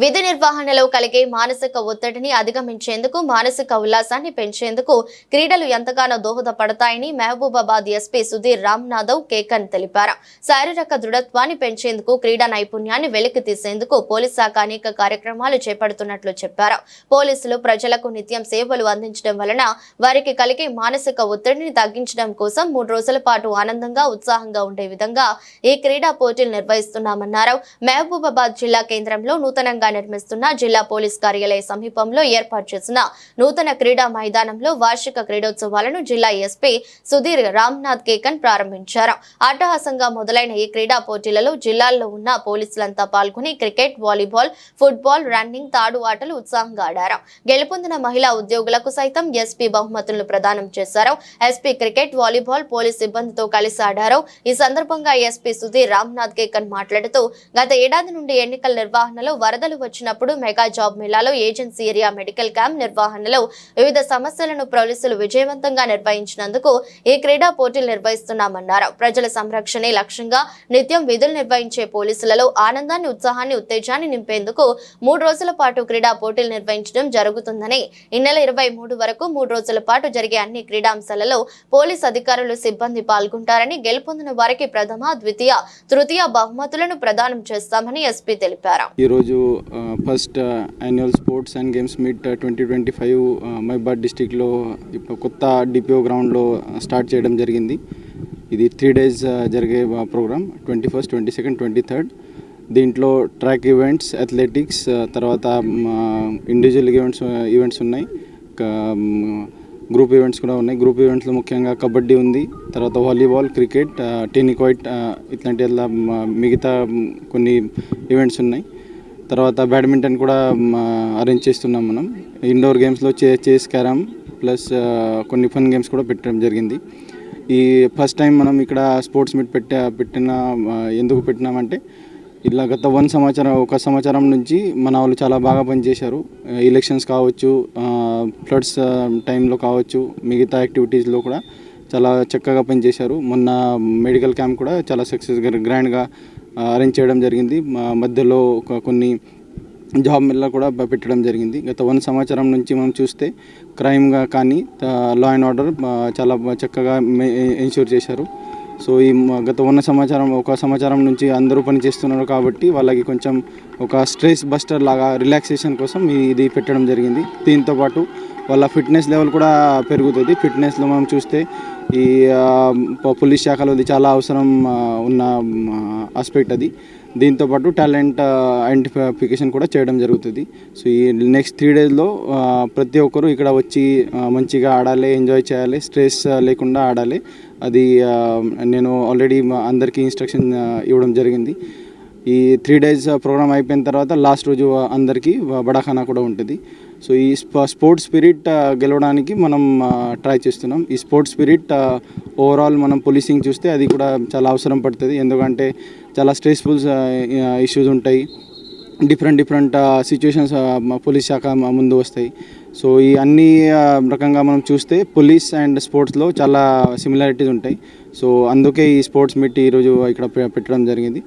విధి నిర్వహణలో కలిగే మానసిక ఒత్తిడిని అధిగమించేందుకు మానసిక ఉల్లాసాన్ని పెంచేందుకు క్రీడలు ఎంతగానో దోహదపడతాయని మహబూబాబాద్ ఎస్పీ సుధీర్ రామ్నాథవ్ కేకన్ తెలిపారు. శారీరక దృఢత్వాన్ని పెంచేందుకు క్రీడా నైపుణ్యాన్ని వెలికి తీసేందుకు పోలీస్ శాఖ అనేక కార్యక్రమాలు చేపడుతున్నట్లు చెప్పారు. పోలీసులు ప్రజలకు నిత్యం సేవలు అందించడం వలన వారికి కలిగే మానసిక ఒత్తిడిని తగ్గించడం కోసం మూడు రోజుల పాటు ఆనందంగా ఉత్సాహంగా ఉండే విధంగా ఈ క్రీడా పోటీలు నిర్వహిస్తున్నామన్నారు. మహబూబాబాద్ జిల్లా కేంద్రంలో నూతనంగా నిర్మిస్తున్న జిల్లా పోలీస్ కార్యాలయ సమీపంలో ఏర్పాటు చేసిన నూతన క్రీడా మైదానంలో వార్షిక క్రీడోత్సవాలను జిల్లా ఎస్పీ సుధీర్ రామ్నాథ్ కేకన్ ప్రారంభించారు. అట్టహాసంగా మొదలైన ఈ క్రీడా పోటీలలో జిల్లాల్లో ఉన్న పోలీసులంతా పాల్గొని క్రికెట్ వాలీబాల్ ఫుట్బాల్ రన్నింగ్ తాడు ఆటలు ఉత్సాహంగా ఆడారు. గెలుపొందిన మహిళా ఉద్యోగులకు సైతం ఎస్పీ బహుమతులను ప్రదానం చేశారు. ఎస్పీ క్రికెట్ వాలీబాల్ పోలీస్ సిబ్బందితో కలిసి ఆడారు. ఈ సందర్భంగా ఎస్పీ సుధీర్ రామ్నాథ్ కేకన్ మాట్లాడుతూ గత ఏడాది నుండి ఎన్నికల నిర్వహణలో వరదలు వచ్చినప్పుడు మెగా జాబ్ మేళాలో ఏజెన్సీ ఏరియా మెడికల్ క్యాంప్ నిర్వహణలో వివిధ సమస్యలను పోలీసులు విజయవంతంగా నిర్వహించినందుకు ఈ క్రీడా పోటీలు నిర్వహిస్తున్నామన్నారు. ప్రజల సంరక్షణే లక్ష్యంగా నిత్యం విధులు నిర్వహించే పోలీసులలో ఆనందాన్ని ఉత్సాహాన్ని ఉత్తేజాన్ని నింపేందుకు మూడు రోజుల పాటు క్రీడా పోటీలు నిర్వహించడం జరుగుతుందని ఈ నెల ఇరవై మూడు వరకు మూడు రోజుల పాటు జరిగే అన్ని క్రీడాంశాలలో పోలీస్ అధికారులు సిబ్బంది పాల్గొంటారని గెలుపొందిన వారికి ప్రథమ ద్వితీయ తృతీయ బహుమతులను ప్రదానం చేస్తామని ఎస్పీ తెలిపారు. ఈరోజు first annual sports and games meet twenty twenty five మైబాద్ డిస్టిక్లో ఇప్పుడు కొత్త డిపిఓ గ్రౌండ్లో స్టార్ట్ చేయడం జరిగింది. ఇది త్రీ డేస్ uh, జరిగే program twenty first twenty second twenty third దీంట్లో ట్రాక్ ఈవెంట్స్ అథ్లెటిక్స్ తర్వాత ఇండివిజువల్ ఈవెంట్స్ ఈవెంట్స్ ఉన్నాయి. గ్రూప్ ఈవెంట్స్ um, కూడా ఉన్నాయి. గ్రూప్ ఈవెంట్స్లో ముఖ్యంగా కబడ్డీ ఉంది. తర్వాత volleyball cricket uh, tenikoit uh, ఇట్లాంటి మిగతా కొన్ని ఈవెంట్స్ ఉన్నాయి. తర్వాత బ్యాడ్మింటన్ కూడా అరేంజ్ చేస్తున్నాం మనం. ఇండోర్ గేమ్స్లో చే చేస్ క్యారమ్ ప్లస్ కొన్ని ఫన్ గేమ్స్ కూడా పెట్టడం జరిగింది. ఈ ఫస్ట్ టైం మనం ఇక్కడ స్పోర్ట్స్ మీట్ పెట్ట పెట్టిన ఎందుకు పెట్టినామంటే ఇలా గత వన్ సంవత్సరం ఒక సంవత్సరం నుంచి మన వాళ్ళు చాలా బాగా పనిచేశారు. ఎలక్షన్స్ కావచ్చు ఫ్లడ్స్ టైంలో కావచ్చు మిగతా యాక్టివిటీస్లో కూడా చాలా చక్కగా పనిచేశారు. మొన్న మెడికల్ క్యాంప్ కూడా చాలా సక్సెస్గా గ్రాండ్గా అరేంజ్ చేయడం జరిగింది. మా మధ్యలో ఒక కొన్ని జాబ్ మిల్ల కూడా పెట్టడం జరిగింది. గత వన్ సంవత్సరం నుంచి మనం చూస్తే క్రైమ్గా కానీ లా అండ్ ఆర్డర్ చాలా చక్కగా ఎన్ష్యూర్ చేశారు. సో ఈ గత ఉన్న సంవత్సరం ఒక సంవత్సరం నుంచి అందరూ పని చేస్తున్నారు కాబట్టి వాళ్ళకి కొంచెం ఒక స్ట్రెస్ బస్టర్ లాగా రిలాక్సేషన్ కోసం ఇది పెట్టడం జరిగింది. దీంతో పాటు వాళ్ళ ఫిట్నెస్ లెవెల్ కూడా పెరుగుతుంది. ఫిట్నెస్లో మనం చూస్తే ఈ పోలీస్ శాఖలో ఇది చాలా అవసరం ఉన్న ఆస్పెక్ట్ అది. దీంతో పాటు టాలెంట్ ఐడెంటిఫికేషన్ కూడా చేయడం జరుగుతుంది. సో ఈ నెక్స్ట్ త్రీ డేస్లో ప్రతి ఒక్కరూ ఇక్కడ వచ్చి మంచిగా ఆడాలి ఎంజాయ్ చేయాలి స్ట్రెస్ లేకుండా ఆడాలి. అది నేను ఆల్రెడీ అందరికీ ఇన్స్ట్రక్షన్ ఇవ్వడం జరిగింది. ఈ త్రీ డేస్ ప్రోగ్రామ్ అయిపోయిన తర్వాత లాస్ట్ రోజు అందరికీ బడాఖానా కూడా ఉంటుంది. సో ఈ స్పోర్ట్స్ స్పిరిట్ గెలవడానికి మనం ట్రై చేస్తున్నాం. ఈ స్పోర్ట్స్ స్పిరిట్ ఓవరాల్ మనం పోలీసింగ్ చూస్తే అది కూడా చాలా అవసరం పడుతుంది. ఎందుకంటే చాలా స్ట్రెస్ఫుల్ ఇష్యూస్ ఉంటాయి. డిఫరెంట్ డిఫరెంట్ సిచ్యువేషన్స్ పోలీస్ శాఖ ముందు వస్తాయి. సో ఈ అన్ని రకంగా మనం చూస్తే పోలీస్ అండ్ స్పోర్ట్స్లో చాలా సిమిలారిటీస్ ఉంటాయి. సో అందుకే ఈ స్పోర్ట్స్ మీట్ ఈరోజు ఇక్కడ పెట్టడం జరిగింది.